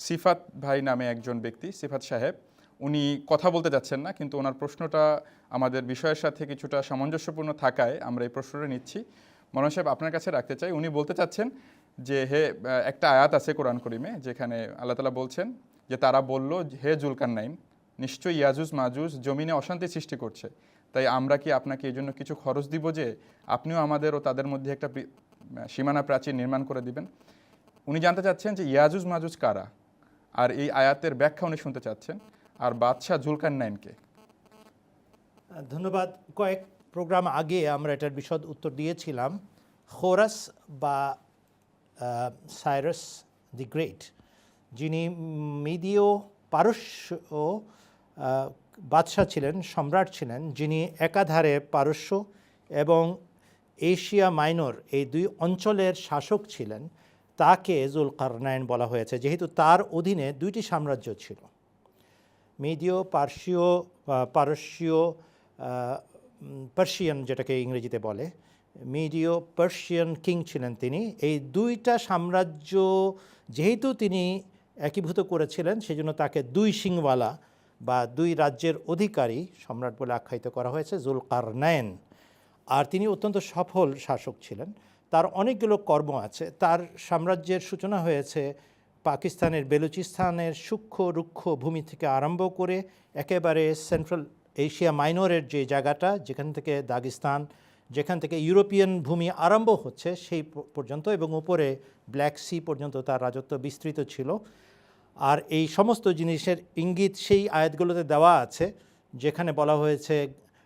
সিফাত ভাই নামে একজন ব্যক্তি, সিফাত সাহেব, উনি কথা বলতে যাচ্ছেন না, কিন্তু ওনার প্রশ্নটা আমাদের বিষয়ের সাথে কিছুটা সামঞ্জস্যপূর্ণ থাকায় আমরা এই প্রশ্নটা নিচ্ছি। মনোজ সাহেব, আপনার কাছে রাখতে চাই, উনি বলতে চাচ্ছেন যে, হে একটা আয়াত আছে কোরআন করিমে, যেখানে আল্লাহ তালা বলছেন যে, তারা বলল, হে জুলকার নাইন নিশ্চয়ই ইয়াজুজ মাজুজ জমিনে অশান্তি সৃষ্টি করছে। তাই আমরা কি আপনাকে এই জন্য কিছু খরচ দিব যে, আপনিও আমাদের ও তাদের মধ্যে একটা সীমানা প্রাচীর নির্মাণ করে দিবেন? উনি জানতে চাচ্ছেন যে, ইয়াজুজ মাজুজ কারা? আর এই আয়াতের ব্যাখ্যা উনি শুনতে চাচ্ছেন। আর বাদশাহ জুলকার নাইনকে। ধন্যবাদ। কয়েক প্রোগ্রাম আগে আমরা এটার বিশদ উত্তর দিয়েছিলাম। হোরাস বা সাইরাস দি গ্রেট, যিনি মিদিও পারস্য বাদশাহ ছিলেন, সম্রাট ছিলেন, যিনি একাধারে পারস্য এবং এশিয়া মাইনর, এই দুই অঞ্চলের শাসক ছিলেন। তাকে জুল জুলকারনাইন বলা হয়েছে, যেহেতু তার অধীনে দুইটি সাম্রাজ্য ছিল। মিডিও পার্সীয় পারস্যীয় পার্সিয়ান যেটাকে ইংরেজিতে বলে মিডিও পার্সিয়ান কিং ছিলেন তিনি। এই দুইটা সাম্রাজ্য যেহেতু তিনি একীভূত করেছিলেন, সেজন্য তাকে দুই সিংওয়ালা বা দুই রাজ্যের অধিকারী সম্রাট বলে আখ্যায়িত করা হয়েছে জুলকারনায়ন আর তিনি অত্যন্ত সফল শাসক ছিলেন। তার অনেকগুলো কর্ম আছে। তার সাম্রাজ্যের সূচনা হয়েছে পাকিস্তানের বেলুচিস্তানের সূক্ষ্ম রুক্ষ ভূমি থেকে আরম্ভ করে একেবারে সেন্ট্রাল এশিয়া মাইনরের যে জায়গাটা, যেখান থেকে দাগিস্তান, যেখান থেকে ইউরোপিয়ান ভূমি আরম্ভ হচ্ছে, সেই পর্যন্ত এবং উপরে ব্ল্যাক সি পর্যন্ত তার রাজত্ব বিস্তৃত ছিল। আর এই সমস্ত জিনিসের ইঙ্গিত সেই আয়াতগুলোতে দেওয়া আছে, যেখানে বলা হয়েছে,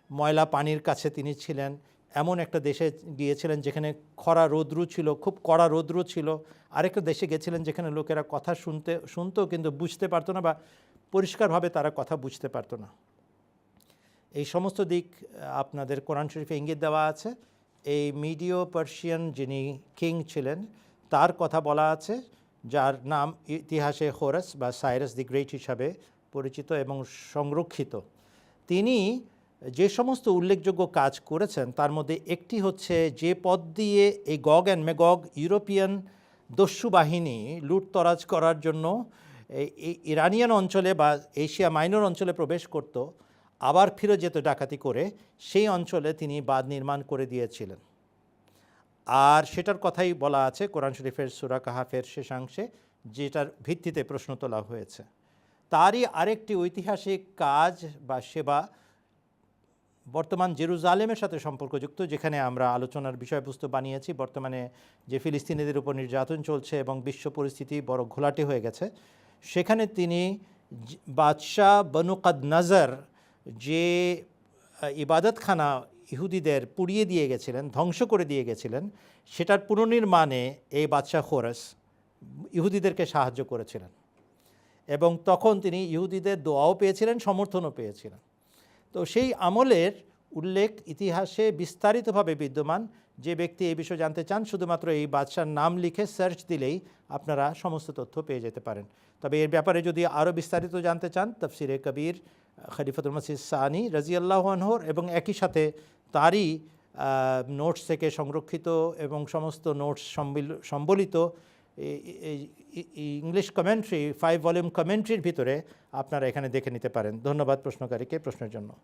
ময়লা পানির কাছে তিনি ছিলেন এমন একটা দেশে গিয়েছিলেন যেখানে খরা রৌদ্রু ছিল, খুব কড়া রৌদ্রু ছিল। আরেকটা দেশে গেছিলেন যেখানে লোকেরা কথা শুনতে, শুনতো কিন্তু বুঝতে পারতো না বা পরিষ্কারভাবে তারা কথা বুঝতে পারতো না। এই সমস্ত দিক আপনাদের কোরআন শরীফে ইঙ্গিত দেওয়া আছে। এই মিডিও পার্সিয়ান যিনি কিং ছিলেন, তার কথা বলা আছে, যার নাম ইতিহাসে হোরাস বা সাইরাস দি গ্রেট হিসাবে পরিচিত এবং সংরক্ষিত। তিনি যে সমস্ত উল্লেখযোগ্য কাজ করেছেন, তার মধ্যে একটি হচ্ছে যে পদ দিয়ে এই গগ অ্যান্ড মেগগ ইউরোপিয়ান দস্যু বাহিনী লুটতরাজ করার জন্য ইরানিয়ান অঞ্চলে বা এশিয়া মাইনর অঞ্চলে প্রবেশ করত, আবার ফিরে যেত ডাকাতি করে, সেই অঞ্চলে তিনি বাঁধ নির্মাণ করে দিয়েছিলেন। আর সেটার কথাই বলা আছে কোরআন শরীফের সুরা কাহাফের শেষাংশে, যেটার ভিত্তিতে প্রশ্ন তোলা হয়েছে। তারই আরেকটি ঐতিহাসিক কাজ বা সেবা বর্তমান জেরুজালেমের সাথে সম্পর্কযুক্ত, যেখানে আমরা আলোচনার বিষয়বস্তু বানিয়েছি। বর্তমানে যে ফিলিস্তিনিদের উপর নির্যাতন চলছে এবং বিশ্ব পরিস্থিতি বড় ঘোলাটে হয়ে গেছে, সেখানে তিনি বাদশাহ বনুকাদ নজর যে ইবাদতখানা ইহুদিদের পুড়িয়ে দিয়ে গেছিলেন, ধ্বংস করে দিয়ে গেছিলেন, সেটার পুনর্নির্মাণে এই বাদশাহ খোরস ইহুদিদেরকে সাহায্য করেছিলেন। এবং তখন তিনি ইহুদিদের দোয়াও পেয়েছিলেন, সমর্থনও পেয়েছিলেন। তো সেই আমলের উল্লেখ ইতিহাসে বিস্তারিতভাবে বিদ্যমান। যে ব্যক্তি এই বিষয়ে জানতে চান, শুধুমাত্র এই বাদশার নাম লিখে সার্চ দিলেই আপনারা সমস্ত তথ্য পেয়ে যেতে পারেন। তবে এর ব্যাপারে যদি আরও বিস্তারিত জানতে চান, তফসিরে কবির খলিফতুল মসিদ সানি রাজিয়াল্লাহ আনহর এবং একই সাথে তারই নোটস থেকে সংরক্ষিত এবং সমস্ত নোটস সম্বলিত ইংলিশ কমেন্ট্রি ফাইভ ভলিউম কমেন্ট্রির ভিতরে আপনারা এখানে দেখে নিতে পারেন। ধন্যবাদ প্রশ্নকারীকে প্রশ্নের জন্য।